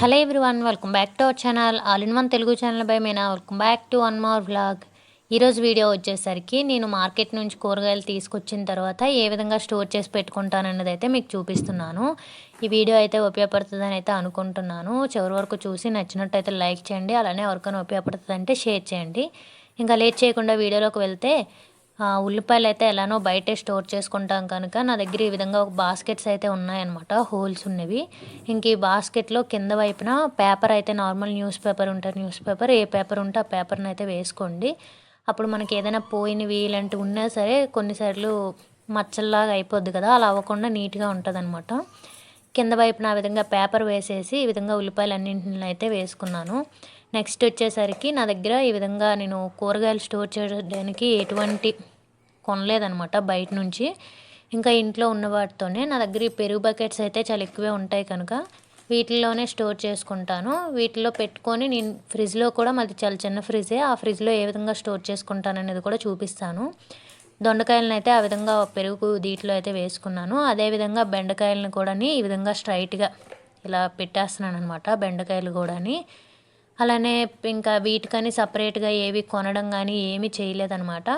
Hello everyone welcome back to our channel all in one Telugu channel by Meena. Welcome back to one more vlog. ఈరోజు video వచ్చేసరికి నేను market నుంచి కూరగాయలు తీసుకొచ్చిన తర్వాత ఏ విధంగా స్టోర్ చేసి పెట్టుకుంటానన్నది అయితే మీకు చూపిస్తున్నాను. ఈ వీడియో అయితే ఉపయోగపడుతుందని అయితే అనుకుంటున్నాను. చివరి వరకు చూసి నచ్చినట్టయితే లైక్ చేయండి అలానే ఎవరికైనా ఉపయోగపడుతుందంటే షేర్ చేయండి. ఇంకా లేట్ చేయకుండా వీడియోలోకి వెళ్తే ఉల్లిపాయలు అయితే ఎలానో బయటే స్టోర్ చేసుకుంటాం కనుక నా దగ్గర ఈ విధంగా ఒక బాస్కెట్స్ అయితే ఉన్నాయన్నమాట హోల్స్ ఉన్నవి. ఇంక ఈ బాస్కెట్లో కింద వైపున పేపర్ అయితే నార్మల్ న్యూస్ పేపర్ ఉంటుంది న్యూస్ పేపర్ ఏ పేపర్ ఉంటే ఆ పేపర్ని అయితే వేసుకోండి. అప్పుడు మనకి ఏదైనా పోయినవి ఇలాంటివి ఉన్నా సరే కొన్నిసార్లు మచ్చల్లాగా అయిపోద్ది కదా అలా అవ్వకుండా నీట్గా ఉంటుంది అనమాట కింద వైపున ఆ విధంగా పేపర్ వేసేసి ఈ విధంగా ఉల్లిపాయలు అన్నింటిని అయితే వేసుకున్నాను. నెక్స్ట్ వచ్చేసరికి నా దగ్గర ఈ విధంగా నేను కూరగాయలు స్టోర్ చేయడానికి ఎటువంటి కొనలేదనమాట బయట నుంచి. ఇంకా ఇంట్లో ఉన్న వాటితోనే నా దగ్గర ఈ పెరుగు బకెట్స్ అయితే చాలా ఎక్కువే ఉంటాయి కనుక వీటిల్లోనే స్టోర్ చేసుకుంటాను. వీటిలో పెట్టుకొని నేను ఫ్రిడ్జ్లో కూడా మాది చాలా చిన్న ఫ్రిడ్జే. ఆ ఫ్రిడ్జ్లో ఏ విధంగా స్టోర్ చేసుకుంటాను అనేది కూడా చూపిస్తాను. దొండకాయలను అయితే ఆ విధంగా పెరుగు దీంట్లో అయితే వేసుకున్నాను. అదేవిధంగా బెండకాయలను కూడా ఈ విధంగా స్ట్రైట్గా ఇలా పెట్టేస్తున్నాను అనమాట బెండకాయలు కూడాని. అలానే ఇంకా వీటికని సపరేట్గా ఏవి కొనడం కానీ ఏమీ చేయలేదనమాట.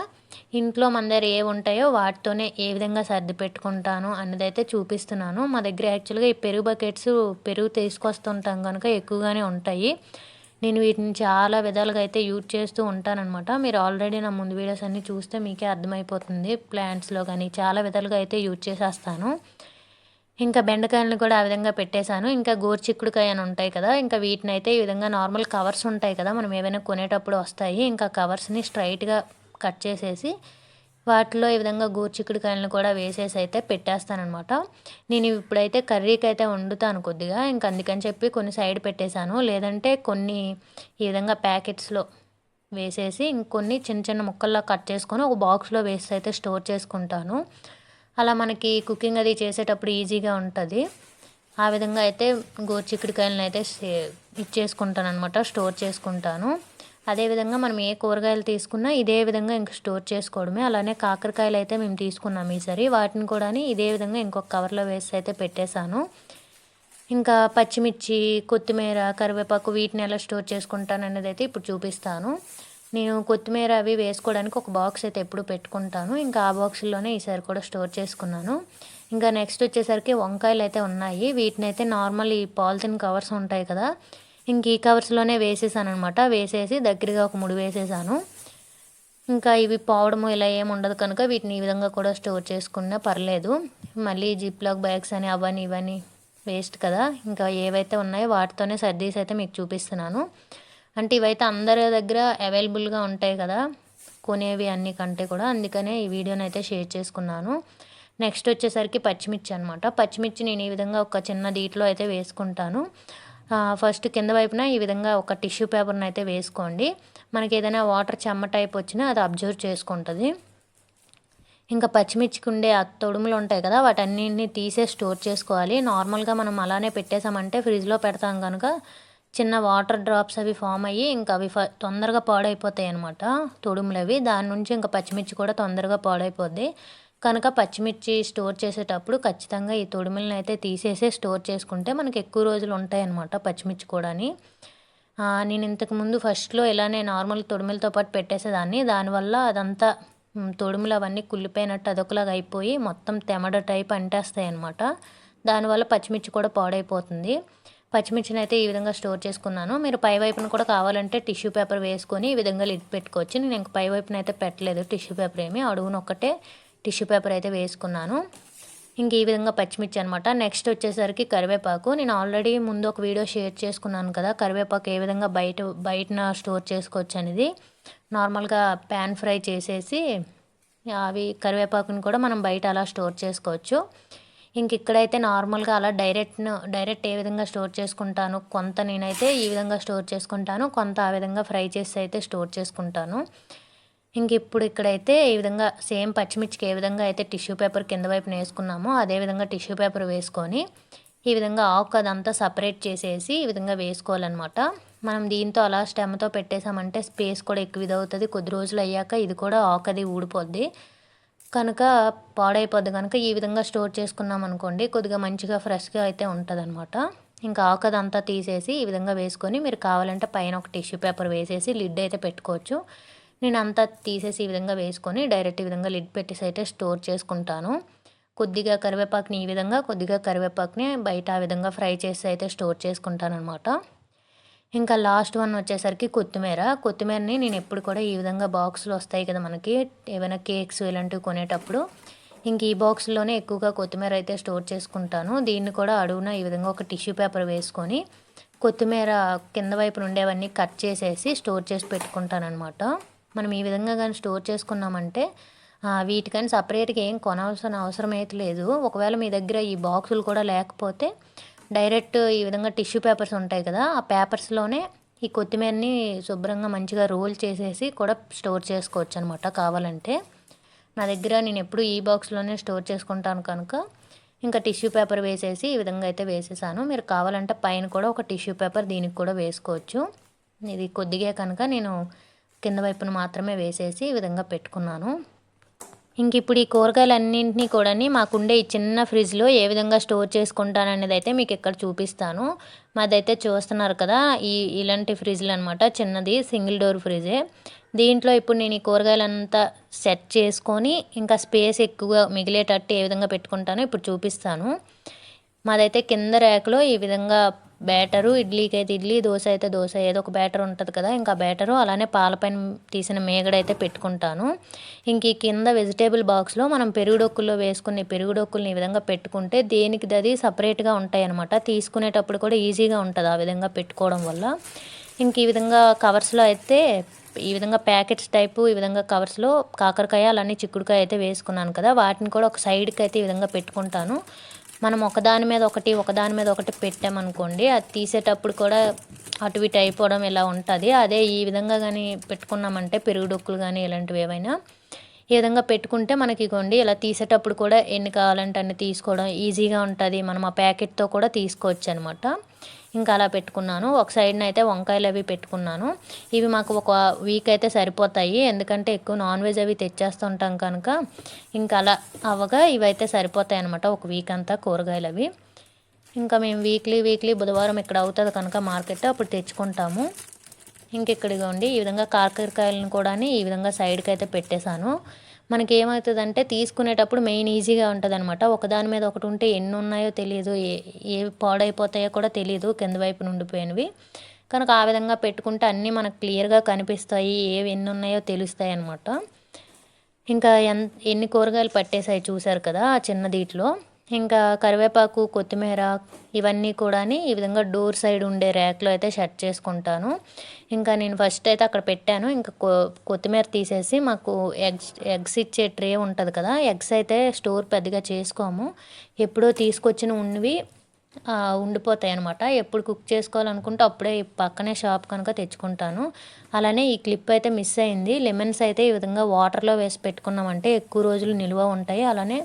ఇంట్లో మన దగ్గర ఏవి ఉంటాయో వాటితోనే ఏ విధంగా సర్ది పెట్టుకుంటాను అన్నదైతే చూపిస్తున్నాను. మా దగ్గర యాక్చువల్గా ఈ పెరుగు బకెట్స్ పెరుగు తీసుకొస్తుంటాం కనుక ఎక్కువగానే ఉంటాయి. నేను వీటిని చాలా విధాలుగా అయితే యూజ్ చేస్తూ ఉంటానన్నమాట మీరు ఆల్రెడీ నా ముందు వీడియోస్ అన్నీ చూస్తే మీకే అర్థమైపోతుంది. ప్లాంట్స్లో కానీ చాలా విధాలుగా అయితే యూజ్ చేసేస్తాను. ఇంకా బెండకాయలను కూడా ఆ విధంగా పెట్టేశాను. ఇంకా గోర్చిక్కుడుకాయ అని ఉంటాయి కదా ఇంకా వీటిని అయితే ఈ విధంగా నార్మల్ కవర్స్ ఉంటాయి కదా మనం ఏమైనా కొనేటప్పుడు వస్తాయి. ఇంకా కవర్స్ని స్ట్రైట్గా కట్ చేసేసి వాటిలో ఈ విధంగా గోర్చిక్కుడుకాయలను కూడా వేసేసి అయితే పెట్టేస్తానమాట నేను ఇప్పుడైతే కర్రీకి అయితే వండుతాను కొద్దిగా ఇంకా అందుకని చెప్పి కొన్ని సైడ్ పెట్టేశాను. లేదంటే కొన్ని ఈ విధంగా ప్యాకెట్స్లో వేసేసి ఇంకొన్ని చిన్న చిన్న ముక్కల్లో కట్ చేసుకొని ఒక బాక్స్లో వేసి అయితే స్టోర్ చేసుకుంటాను. అలా మనకి కుకింగ్ అది చేసేటప్పుడు ఈజీగా ఉంటుంది. ఆ విధంగా అయితే గోరుచిక్కుడుకాయలను అయితే ఇచ్చేసుకుంటాను అనమాట స్టోర్ చేసుకుంటాను. అదేవిధంగా మనం ఏ కూరగాయలు తీసుకున్నా ఇదే విధంగా ఇంక స్టోర్ చేసుకోవడమే. అలానే కాకరకాయలు అయితే మేము తీసుకున్నాం ఈసారి. వాటిని కూడా ఇదే విధంగా ఇంకొక కవర్లో వేసి అయితే పెట్టేశాను. ఇంకా పచ్చిమిర్చి కొత్తిమీర కరివేపాకు వీటిని ఎలా స్టోర్ చేసుకుంటాను అనేది అయితే ఇప్పుడు చూపిస్తాను. నేను కొత్తిమీర అవి వేసుకోవడానికి ఒక బాక్స్ అయితే ఎప్పుడు పెట్టుకుంటాను. ఇంకా ఆ బాక్స్లోనే ఈసారి కూడా స్టోర్ చేసుకున్నాను. ఇంకా నెక్స్ట్ వచ్చేసరికి వంకాయలు అయితే ఉన్నాయి. వీటిని అయితే నార్మల్ ఈ పాలిథిన్ కవర్స్ ఉంటాయి కదా ఇంక ఈ కవర్స్లోనే వేసేసాను అనమాట వేసేసి దగ్గరగా ఒక ముడి వేసేసాను. ఇంకా ఇవి పోవడము ఇలా ఏమి ఉండదు కనుక వీటిని ఈ విధంగా కూడా స్టోర్ చేసుకున్నా పర్లేదు. మళ్ళీ జిప్లాక్ బ్యాగ్స్ అని అవని ఇవని వేస్ట్ కదా ఇంకా ఏవైతే ఉన్నాయో వాటితోనే సర్దీస్ అయితే మీకు చూపిస్తున్నాను. అంటే ఇవైతే అందరి దగ్గర అవైలబుల్గా ఉంటాయి కదా కొనేవి అన్ని కంటే కూడా. అందుకనే ఈ వీడియోని అయితే షేర్ చేసుకున్నాను. నెక్స్ట్ వచ్చేసరికి పచ్చిమిర్చి అనమాట పచ్చిమిర్చి నేను ఈ విధంగా ఒక చిన్న దీంట్లో అయితే వేసుకుంటాను. ఫస్ట్ కింద వైపున ఈ విధంగా ఒక టిష్యూ పేపర్ని అయితే వేసుకోండి. మనకి ఏదైనా వాటర్ చెమ్మ టైప్ వచ్చినా అది అబ్జర్వ్ చేసుకుంటుంది. ఇంకా పచ్చిమిర్చికి ఉండే తొడుములు ఉంటాయి కదా వాటన్నింటినీ తీసే స్టోర్ చేసుకోవాలి. నార్మల్గా మనం అలానే పెట్టేసామంటే ఫ్రిడ్జ్లో పెడతాం కనుక చిన్న వాటర్ డ్రాప్స్ అవి ఫామ్ అయ్యి ఇంకా అవి తొందరగా పాడైపోతాయి అనమాట తొడుములు అవి దాని నుంచి ఇంకా పచ్చిమిర్చి కూడా తొందరగా పాడైపోద్ది. కనుక పచ్చిమిర్చి స్టోర్ చేసేటప్పుడు ఖచ్చితంగా ఈ తొడుములను అయితే తీసేసే స్టోర్ చేసుకుంటే మనకి ఎక్కువ రోజులు ఉంటాయి అనమాట పచ్చిమిర్చి కూడాని. నేను ఇంతకుముందు ఫస్ట్లో ఇలానే నార్మల్ తొడుములతో పాటు పెట్టేసేదాన్ని. దానివల్ల అదంతా తొడుములు అవన్నీ కుళ్ళిపోయినట్టు అదొకలాగా అయిపోయి మొత్తం తెమడ టైప్ అంటేస్తాయి అనమాట దానివల్ల పచ్చిమిర్చి కూడా పాడైపోతుంది. పచ్చిమిర్చిని అయితే ఈ విధంగా స్టోర్ చేసుకున్నాను. మీరు పై వైపున కూడా కావాలంటే టిష్యూ పేపర్ వేసుకొని ఈ విధంగా లిడ్ పెట్టుకోవచ్చు. నేను ఇంక పై వైపున అయితే పెట్టలేదు టిష్యూ పేపర్ ఏమి. అడుగున ఒక్కటే టిష్యూ పేపర్ అయితే వేసుకున్నాను. ఇంక ఈ విధంగా పచ్చిమిర్చి అనమాట నెక్స్ట్ వచ్చేసరికి కరివేపాకు. నేను ఆల్రెడీ ముందు ఒక వీడియో షేర్ చేసుకున్నాను కదా కరివేపాకు ఏ విధంగా బయట బయటన స్టోర్ చేసుకోవచ్చు అనేది. నార్మల్గా ప్యాన్ ఫ్రై చేసేసి అవి కరివేపాకుని కూడా మనం బయట అలా స్టోర్ చేసుకోవచ్చు. ఇంక ఇక్కడైతే నార్మల్గా అలా డైరెక్ట్ డైరెక్ట్ ఏ విధంగా స్టోర్ చేసుకుంటాను కొంత నేనైతే ఈ విధంగా స్టోర్ చేసుకుంటాను కొంత ఆ విధంగా ఫ్రై చేసి అయితే స్టోర్ చేసుకుంటాను. ఇంక ఇప్పుడు ఇక్కడైతే ఈ విధంగా సేమ్ పచ్చిమిర్చికి ఏ విధంగా అయితే టిష్యూ పేపర్ కింద వైపున వేసుకున్నామో అదే విధంగా టిష్యూ పేపర్ వేసుకొని ఈ విధంగా ఆకు అదంతా సపరేట్ చేసేసి ఈ విధంగా వేసుకోవాలన్నమాట. మనం దీంతో అలా స్టెమ్తో పెట్టేసామంటే స్పేస్ కూడా ఎక్కువ ఇదవుతుంది కొద్ది రోజులు అయ్యాక ఇది కూడా ఆకు అది ఊడిపోద్ది. కనుక పాడైపోద్ది. కనుక ఈ విధంగా స్టోర్ చేసుకున్నాం అనుకోండి కొద్దిగా మంచిగా ఫ్రెష్గా అయితే ఉంటుంది అనమాట ఇంకా ఆకదంతా తీసేసి ఈ విధంగా వేసుకొని మీరు కావాలంటే పైన ఒక టిష్యూ పేపర్ వేసేసి లిడ్ అయితే పెట్టుకోవచ్చు. నేను అంతా తీసేసి ఈ విధంగా వేసుకొని డైరెక్ట్ ఈ విధంగా లిడ్ పెట్టేసి అయితే స్టోర్ చేసుకుంటాను. కొద్దిగా కరివేపాకుని ఈ విధంగా కొద్దిగా కరివేపాకుని బయట ఆ విధంగా ఫ్రై చేసి అయితే స్టోర్ చేసుకుంటాను అనమాట ఇంకా లాస్ట్ వన్ వచ్చేసరికి కొత్తిమీర. కొత్తిమీరని నేను ఎప్పుడు కూడా ఈ విధంగా బాక్సులు వస్తాయి కదా మనకి ఏమైనా కేక్స్ ఇలాంటివి కొనేటప్పుడు. ఇంక ఈ బాక్స్లోనే ఎక్కువగా కొత్తిమీర అయితే స్టోర్ చేసుకుంటాను. దీన్ని కూడా అడుగున ఈ విధంగా ఒక టిష్యూ పేపర్ వేసుకొని కొత్తిమీర కింద వైపు ఉండేవన్నీ కట్ చేసేసి స్టోర్ చేసి పెట్టుకుంటానమాట మనం ఈ విధంగా కానీ స్టోర్ చేసుకున్నామంటే వీటికని సపరేట్గా ఏం కొనాల్సిన అవసరం అయితే లేదు. ఒకవేళ మీ దగ్గర ఈ బాక్సులు కూడా లేకపోతే డైరెక్ట్ ఈ విధంగా టిష్యూ పేపర్స్ ఉంటాయి కదా ఆ పేపర్స్లోనే ఈ కొత్తిమీరని శుభ్రంగా మంచిగా రోల్ చేసేసి కూడా స్టోర్ చేసుకోవచ్చు అనమాట కావాలంటే. నా దగ్గర నేను ఎప్పుడు ఈ బాక్స్లోనే స్టోర్ చేసుకుంటాను కనుక. ఇంకా టిష్యూ పేపర్ వేసేసి ఈ విధంగా అయితే వేసేసాను. మీరు కావాలంటే పైన కూడా ఒక టిష్యూ పేపర్ దీనికి కూడా వేసుకోవచ్చు. ఇది కొద్దిగా కనుక నేను కింద వైపున మాత్రమే వేసేసి ఈ విధంగా పెట్టుకున్నాను. ఇంక ఇప్పుడు ఈ కూరగాయలన్నింటినీ కూడా మాకుండే ఈ చిన్న ఫ్రిడ్జ్లో ఏ విధంగా స్టోర్ చేసుకుంటాను అనేది అయితే మీకు ఇక్కడ చూపిస్తాను. మాదైతే చూస్తున్నారు కదా ఈ ఇలాంటి ఫ్రిడ్జ్లు అనమాట చిన్నది సింగిల్ డోర్ ఫ్రిడ్జే. దీంట్లో ఇప్పుడు నేను ఈ కూరగాయలంతా సెట్ చేసుకొని ఇంకా స్పేస్ ఎక్కువ మిగిలేటట్టు ఏ విధంగా పెట్టుకుంటానో ఇప్పుడు చూపిస్తాను. మాదైతే కింద ర్యాక్లో ఈ విధంగా బ్యాటరు ఇడ్లీకి అయితే ఇడ్లీ దోశ అయితే దోశ ఏదో ఒక బ్యాటర్ ఉంటుంది కదా ఇంకా బ్యాటరు అలానే పాలపైన తీసిన మేగడైతే పెట్టుకుంటాను. ఇంక ఈ కింద వెజిటేబుల్ బాక్స్లో మనం పెరుగుడొక్కుల్లో వేసుకునే పెరుగుడొక్కుల్ని ఈ విధంగా పెట్టుకుంటే దేనికి అది సపరేట్గా ఉంటాయి అనమాట తీసుకునేటప్పుడు కూడా ఈజీగా ఉంటుంది ఆ విధంగా పెట్టుకోవడం వల్ల. ఇంక ఈ విధంగా కవర్స్లో అయితే ఈ విధంగా ప్యాకెట్స్ టైపు ఈ విధంగా కవర్స్లో కాకరకాయ అలానే చిక్కుడుకాయ అయితే వేసుకున్నాను కదా వాటిని కూడా ఒక సైడ్కి అయితే ఈ విధంగా పెట్టుకుంటాను. మనం ఒకదాని మీద ఒకటి ఒకదాని మీద ఒకటి పెట్టామనుకోండి అది తీసేటప్పుడు కూడా అటు ఇటు అయిపోవడం ఇలా ఉంటుంది. అదే ఈ విధంగా కానీ పెట్టుకున్నామంటే పెరుగుడొక్కులు కానీ ఇలాంటివి ఏవైనా ఈ విధంగా పెట్టుకుంటే మనకి ఇగోండి ఇలా తీసేటప్పుడు కూడా ఎన్ని కావాలంటే అన్ని తీసుకోవడం ఈజీగా ఉంటుంది. మనం ఆ ప్యాకెట్తో కూడా తీసుకోవచ్చు అనమాట ఇంకా అలా పెట్టుకున్నాను. ఒక సైడ్న అయితే వంకాయలు అవి పెట్టుకున్నాను. ఇవి మాకు ఒక వీక్ అయితే సరిపోతాయి. ఎందుకంటే ఎక్కువ నాన్ వెజ్ అవి తెచ్చేస్తుంటాం కనుక ఇంకా అలా అవగా ఇవైతే సరిపోతాయి అనమాట ఒక వీక్ అంతా కూరగాయలు అవి. ఇంకా మేము వీక్లీ వీక్లీ బుధవారం ఇక్కడ అవుతుంది కనుక మార్కెట్ అప్పుడు తెచ్చుకుంటాము. ఇంకెక్కడిగా ఈ విధంగా కాకరకాయలను కూడా ఈ విధంగా సైడ్కి అయితే పెట్టేశాను. మనకి ఏమవుతుందంటే తీసుకునేటప్పుడు మెయిన్ ఈజీగా ఉంటుంది అనమాట ఒకదాని మీద ఒకటి ఉంటే ఎన్ని ఉన్నాయో తెలియదు ఏ ఏ పాడైపోతాయో కూడా తెలియదు కింద వైపు నుండిపోయినవి. కనుక ఆ విధంగా పెట్టుకుంటే అన్నీ మనకు క్లియర్గా కనిపిస్తాయి ఏవి ఎన్ని ఉన్నాయో తెలుస్తాయి అనమాట ఇంకా ఎన్ ఎన్ని కూరగాయలు పట్టేసాయి చూసారు కదా ఆ చిన్న దీంట్లో. ఇంకా కరివేపాకు కొత్తిమీర ఇవన్నీ కూడా ఈ విధంగా డోర్ సైడ్ ఉండే ర్యాక్లో అయితే షట్ చేసుకుంటాను. ఇంకా నేను ఫస్ట్ అయితే అక్కడ పెట్టాను. ఇంకా కొత్తిమీర తీసేసి మాకు ఎగ్స్ ఎగ్స్ ఇచ్చే ట్రే ఉంటుంది కదా ఎగ్స్ అయితే స్టోర్ పెద్దగా చేసుకోము. ఎప్పుడో తీసుకొచ్చిన ఉన్నవి ఉండిపోతాయి అనమాట ఎప్పుడు కుక్ చేసుకోవాలనుకుంటే అప్పుడే పక్కనే షాప్ కనుక తెచ్చుకుంటాను. అలానే ఈ క్లిప్ అయితే మిస్ అయింది. లెమన్స్ అయితే ఈ విధంగా వాటర్లో వేసి పెట్టుకున్నామంటే ఎక్కువ రోజులు నిల్వ ఉంటాయి. అలానే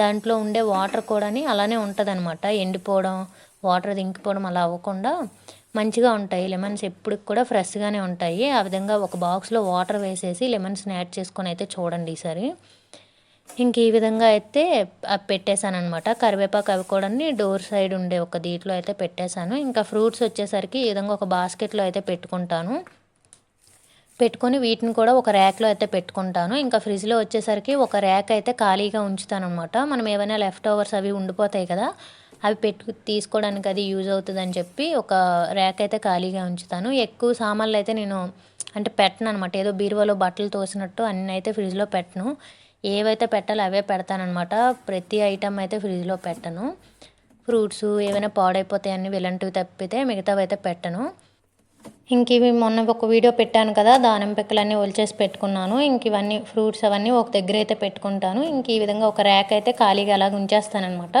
దాంట్లో ఉండే వాటర్ కూడా అలానే ఉంటుంది అనమాట ఎండిపోవడం వాటర్ దింకిపోవడం అలా అవ్వకుండా మంచిగా ఉంటాయి. లెమన్స్ ఎప్పటికి కూడా ఫ్రెష్గానే ఉంటాయి. ఆ విధంగా ఒక బాక్స్లో వాటర్ వేసేసి లెమన్స్ని యాడ్ చేసుకొని అయితే చూడండి ఈసారి. ఇంక ఈ విధంగా అయితే పెట్టేశాను అనమాట కరివేపాకు అవి కూడా డోర్ సైడ్ ఉండే ఒక దీంట్లో అయితే పెట్టేశాను. ఇంకా ఫ్రూట్స్ వచ్చేసరికి ఈ విధంగా ఒక బాస్కెట్లో అయితే పెట్టుకుంటాను. పెట్టుకొని వీటిని కూడా ఒక ర్యాక్లో అయితే పెట్టుకుంటాను. ఇంకా ఫ్రిడ్జ్లో వచ్చేసరికి ఒక ర్యాక్ అయితే ఖాళీగా ఉంచుతాను అనమాట మనం ఏమైనా లెఫ్ట్ ఓవర్స్ అవి ఉండిపోతాయి కదా అవి పెట్టు తీసుకోవడానికి అది యూజ్ అవుతుందని చెప్పి ఒక ర్యాక్ అయితే ఖాళీగా ఉంచుతాను. ఎక్కువ సామాన్లు అయితే నేను అంటే పెట్టను అనమాట ఏదో బీరువాలో బట్టలు తోసినట్టు అన్నీ అయితే ఫ్రిడ్జ్లో పెట్టను. ఏవైతే పెట్టాలో అవే పెడతానమాట ప్రతి ఐటమ్ అయితే ఫ్రిడ్జ్లో పెట్టను. ఫ్రూట్స్ ఏమైనా పాడైపోతాయని ఇలాంటివి తప్పితే మిగతావి అయితే పెట్టను. ఇంక ఇవి మొన్న ఒక వీడియో పెట్టాను కదా దానిమ్మ పిక్కలన్నీ ఒలిచేసి పెట్టుకున్నాను. ఇంక ఇవన్నీ ఫ్రూట్స్ అవన్నీ ఒక దగ్గర అయితే పెట్టుకుంటాను. ఇంక ఈ విధంగా ఒక ర్యాక్ అయితే ఖాళీగా అలాగ ఉంచేస్తానమాట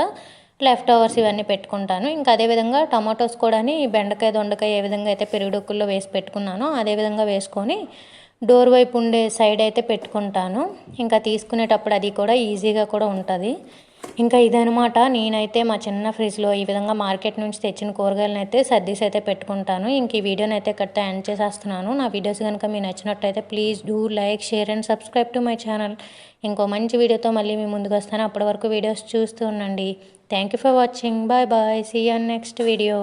లెఫ్ట్ ఓవర్స్ ఇవన్నీ పెట్టుకుంటాను. ఇంకా అదేవిధంగా టమాటోస్ కూడా బెండకాయ దొండకాయ ఏ విధంగా అయితే పెరుగుడొక్కుల్లో వేసి పెట్టుకున్నానో అదేవిధంగా వేసుకొని డోర్ వైపు ఉండే సైడ్ అయితే పెట్టుకుంటాను. ఇంకా తీసుకునేటప్పుడు అది కూడా ఈజీగా కూడా ఉంటుంది. ఇంకా ఇదనమాట. నేనైతే మా చిన్న ఫ్రిడ్జ్లో ఈ విధంగా మార్కెట్ నుంచి తెచ్చిన కూరగాయలను అయితే సర్దీస్ అయితే పెట్టుకుంటాను. ఇంక ఈ వీడియోని అయితే కట్ట ఎండ్ చేసేస్తున్నాను. నా వీడియోస్ కనుక మీకు నచ్చినట్టయితే please do like share and subscribe to my channel. ఇంకో మంచి వీడియోతో మళ్ళీ మీ ముందుకు వస్తాను. అప్పటి వరకు వీడియోస్ చూస్తూ ఉండండి. Thank you for watching. Bye bye. See you next video.